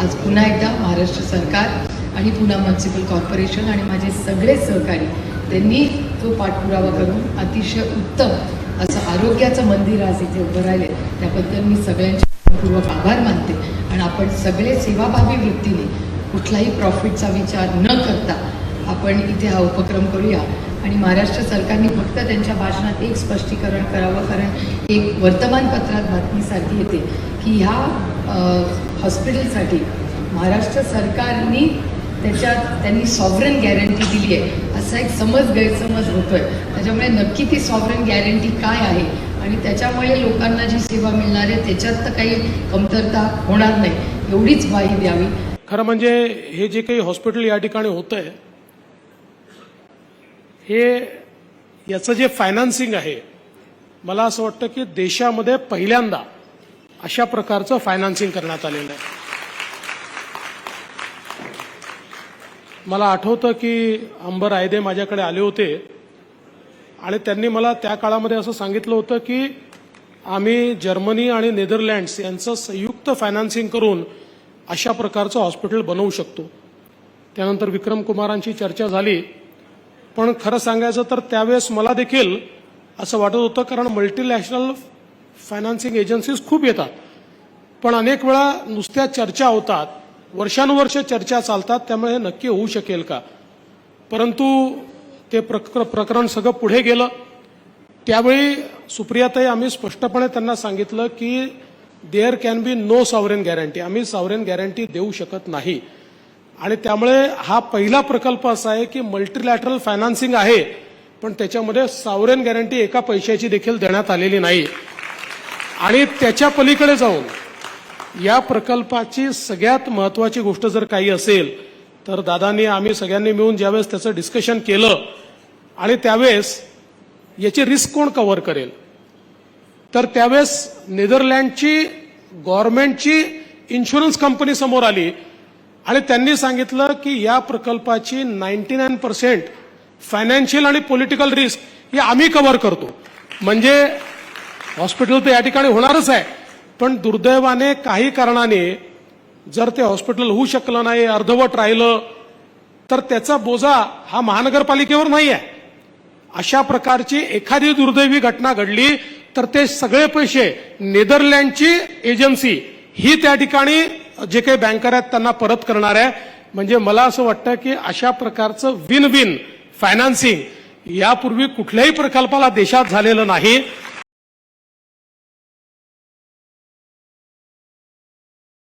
आज पुन्हा एकदा महाराष्ट्र सरकार आणि पुन्हा म्युन्सिपल कॉर्पोरेशन आणि माझे सगळे सहकारी त्यांनी तो पाठपुरावा करून अतिशय उत्तम असं आरोग्याचं मंदिर आज इथे उभं राहिले त्याबद्दल मी सगळ्यांचे पूर्वक आभार मानते आणि आपण सगळे सेवाभावी वृत्तीने कुठलाही प्रॉफिटचा विचार न करता आपण इथे हा उपक्रम करूया. आणि महाराष्ट्र सरकारने फक्त त्यांच्या भाषणात एक स्पष्टीकरण करावं कारण एक वर्तमानपत्रात बातमीसाठी येते की ह्या हॉस्पिटलसाठी महाराष्ट्र सरकारनी त्याच्यात त्यांनी सॉवरन गॅरंटी दिली आहे. असा एक समज गैरसमज होतो आहे त्याच्यामुळे नक्की ती सॉवरन गॅरंटी काय आहे? आणि त्याच्यामुळे लोकांना जी सेवा मिळणार आहे त्याच्यात तर काही कमतरता होणार नाही. एवढीच ग्वाही द्यावी. खरं म्हणजे हे जे काही हॉस्पिटल या ठिकाणी होतं आहे हे याचं जे फायनान्सिंग आहे मला असं वाटतं की देशामध्ये पहिल्यांदा अशा प्रकारचं फायनान्सिंग करण्यात आलेलं आहे. मला आठवतं की अंबर आयदे माझ्याकडे आले होते आणि त्यांनी मला त्या काळामध्ये असं सांगितलं होतं की आम्ही जर्मनी आणि नेदरलँड्स यांचं संयुक्त फायनान्सिंग करून अशा प्रकारचं हॉस्पिटल बनवू शकतो. त्यानंतर विक्रम कुमारांची चर्चा झाली. पण खरं सांगायचं तर त्यावेळेस मला देखील असं वाटत होतं कारण मल्टीनॅशनल फायनान्सिंग एजन्सीज खूप येतात. पण अनेक वेळा नुसत्या चर्चा होतात. वर्षानुवर्ष चर्चा चालतात त्यामुळे हे नक्की होऊ शकेल का? परंतु ते प्रक प्रकरण सगळं पुढे गेलं. त्यावेळी सुप्रियाताई आम्ही स्पष्टपणे त्यांना सांगितलं की there can be no sovereign guarantee आम्ही सॉवरेन गॅरंटी देऊ शकत नाही. आणि त्यामुळे हा पहिला प्रकल्प असा आहे की मल्टीलॅटरल फायनान्सिंग आहे पण त्याच्यामध्ये सॉवरेन गॅरंटी एका पैशाची देखील देण्यात आलेली नाही. आणि त्याच्या पलीकडे जाऊन या प्रकल्पाची सगळ्यात महत्वाची गोष्ट जर काही असेल तर दादांनी आम्ही सगळ्यांनी मिळून ज्यावेळेस त्याचं डिस्कशन केलं आणि त्यावेळेस याची रिस्क कोण कव्हर करेल? तर त्यावेळेस नेदरलँडची गव्हर्नमेंटची इन्शुरन्स कंपनी समोर आली आणि त्यांनी सांगितलं की या प्रकल्पाची नाईन्टी नाईन पर्सेंट फायनान्शियल आणि पॉलिटिकल रिस्क ही आम्ही कव्हर करतो. म्हणजे हॉस्पिटल तर या ठिकाणी होणारच आहे. पण दुर्दैवाने काही कारणाने जर ते हॉस्पिटल होऊ शकलं नाही अर्धवट राहिलं तर त्याचा बोजा हा महानगरपालिकेवर नाही आहे अशा प्रकारची एखादी दुर्दैवी घटना घडली तर ते सगळे पैसे नेदरलँडची एजन्सी ही त्या ठिकाणी जे काही बँकर आहेत त्यांना परत करणार आहे. म्हणजे मला असं वाटतं की अशा प्रकारचं विन विन फायनान्सिंग यापूर्वी कुठल्याही प्रकल्पाला देशात झालेलं नाही.